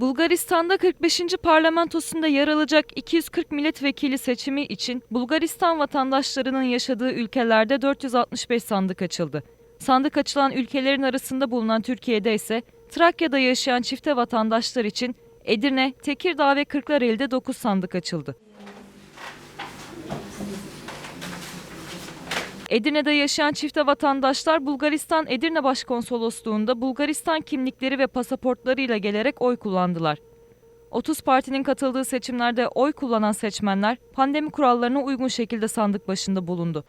Bulgaristan'da 45. parlamentosunda yer alacak 240 milletvekili seçimi için Bulgaristan vatandaşlarının yaşadığı ülkelerde 465 sandık açıldı. Sandık açılan ülkelerin arasında bulunan Türkiye'de ise Trakya'da yaşayan çifte vatandaşlar için Edirne, Tekirdağ ve Kırklareli'de 9 sandık açıldı. Edirne'de yaşayan çifte vatandaşlar Bulgaristan Edirne Başkonsolosluğu'nda Bulgaristan kimlikleri ve pasaportlarıyla gelerek oy kullandılar. 30 partinin katıldığı seçimlerde oy kullanan seçmenler pandemi kurallarına uygun şekilde sandık başında bulundu.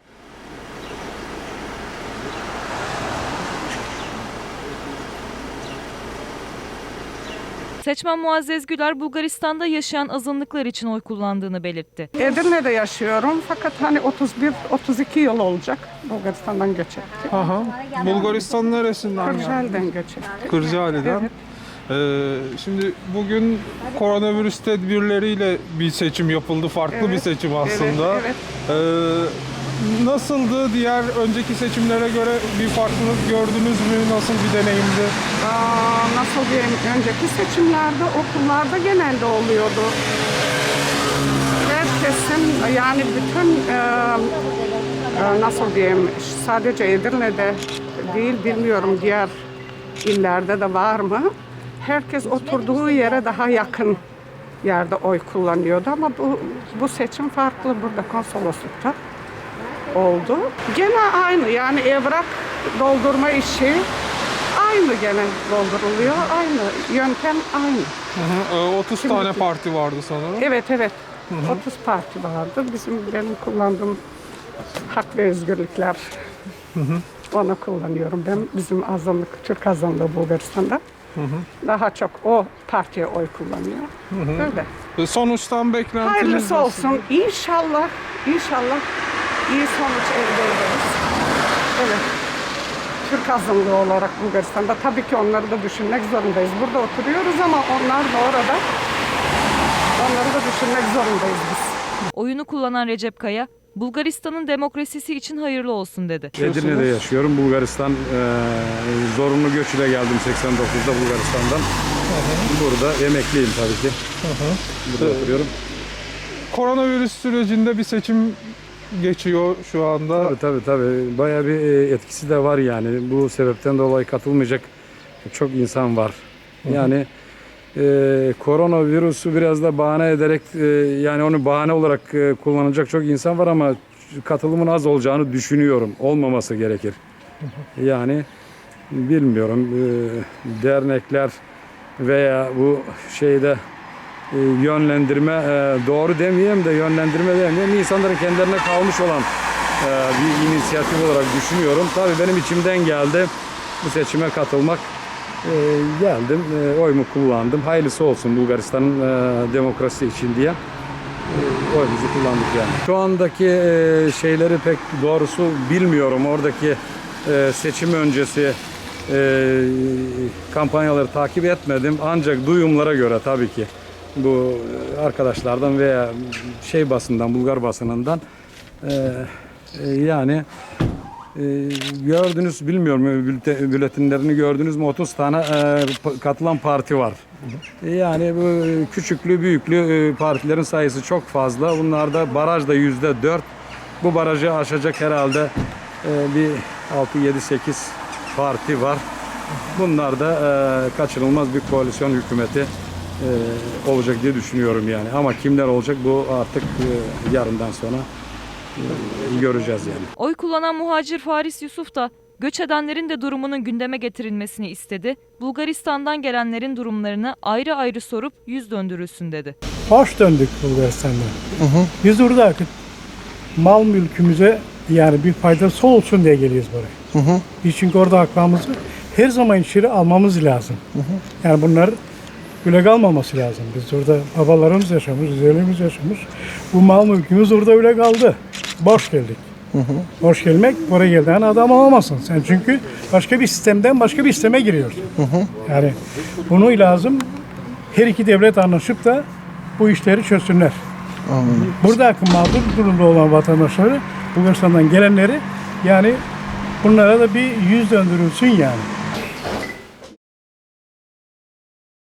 Seçmen Muazzez Güler Bulgaristan'da yaşayan azınlıklar için oy kullandığını belirtti. Edirne'de yaşıyorum fakat hani 31-32 yıl olacak Bulgaristan'dan göç ettik. Aha. Bulgaristan neresinden? Kırcaali'den göç ettik. Kırcaali'den. Evet. Ee, şimdi bugün koronavirüs tedbirleriyle bir seçim yapıldı. Farklı Evet. bir seçim aslında. Evet, Ee, nasıldı? Diğer önceki seçimlere göre bir farklılık gördünüz mü? Nasıl bir deneyimdi? Aa, nasıl diyeyim, önceki seçimlerde okullarda genelde oluyordu. Herkesin yani bütün e, e, nasıl diyeyim sadece Edirne'de değil bilmiyorum diğer illerde de var mı? Herkes oturduğu yere daha yakın yerde oy kullanıyordu ama bu bu seçim farklı burada konsoloslukta oldu. Gene aynı yani evrak doldurma işi aynı gene dolduruluyor. Aynı yöntem aynı. Hı hı. Ee, 30 tane parti vardı sanırım. Evet evet. 30 parti vardı. Bizim benim kullandığım hak ve özgürlükler. Onu kullanıyorum ben. Bizim azınlık, Türk azınlığı Bulgaristan'da. Daha çok o partiye oy kullanıyor. Öyle. Ee, Sonuçtan beklentiniz Hayırlısı nasıl? olsun. İnşallah, inşallah iyi sonuç elde ederiz. Evet. Türk azınlığı olarak Bulgaristan'da tabii ki onları da düşünmek zorundayız. Burada oturuyoruz ama onlar da orada. Onları da düşünmek zorundayız biz. Oyunu kullanan Recep Kaya, Bulgaristan'ın demokrasisi için hayırlı olsun dedi. Edirne'de yaşıyorum. Bulgaristan eee, zorunlu göç ile geldim 89'da Bulgaristan'dan. Burada emekliyim tabii ki. Burada oturuyorum. Koronavirüs sürecinde bir seçim geçiyor şu anda. Tabii tabii tabii. Bayağı bir e, etkisi de var yani. Bu sebepten dolayı katılmayacak çok insan var. Yani e, koronavirüsü biraz da bahane ederek e, yani onu bahane olarak e, kullanacak çok insan var ama katılımın az olacağını düşünüyorum. Olmaması gerekir. Yani bilmiyorum e, dernekler veya bu şeyde e, yönlendirme e, doğru demeyeyim de yönlendirme demeyeyim insanların kendilerine kalmış olan e, bir inisiyatif olarak düşünüyorum. Tabii benim içimden geldi bu seçime katılmak. Geldim, e, oyumu kullandım. Hayırlısı olsun Bulgaristan'ın demokrasi için diye e, oyumuzu kullandık yani. Şu andaki şeyleri pek doğrusu bilmiyorum. Oradaki seçim öncesi kampanyaları takip etmedim. Ancak duyumlara göre tabii ki bu arkadaşlardan veya şey basından, Bulgar basınından e, e, yani e, gördünüz bilmiyorum bülte- bülletinlerini gördünüz mü 30 tane e, katılan parti var. Yani bu küçüklü büyüklü e, partilerin sayısı çok fazla. Bunlarda baraj da yüzde dört. Bu barajı aşacak herhalde e, bir 6 7 8 parti var. Bunlar da e, kaçınılmaz bir koalisyon hükümeti e, olacak diye düşünüyorum yani. Ama kimler olacak bu artık e, yarından sonra e, göreceğiz yani. Oy kullanan muhacir Faris Yusuf da göç edenlerin de durumunun gündeme getirilmesini istedi. Bulgaristan'dan gelenlerin durumlarını ayrı ayrı sorup yüz döndürülsün dedi. Hoş döndük Bulgaristan'da. Biz burada mal mülkümüze yani bir faydası olsun diye geliyoruz buraya. Biz çünkü orada haklarımızı her zaman içeri almamız lazım. Yani bunlar öyle kalmaması lazım. Biz orada babalarımız yaşamış, düzenimiz yaşamış. Bu mal mülkümüz orada öyle kaldı. Boş geldik. Boş gelmek buraya geldiğin adam olmasın. Sen çünkü başka bir sistemden başka bir sisteme giriyorsun. Yani bunu lazım her iki devlet anlaşıp da bu işleri çözsünler. Burada mağdur durumda olan vatandaşları, Bulgaristan'dan gelenleri yani bunlara da bir yüz döndürülsün yani.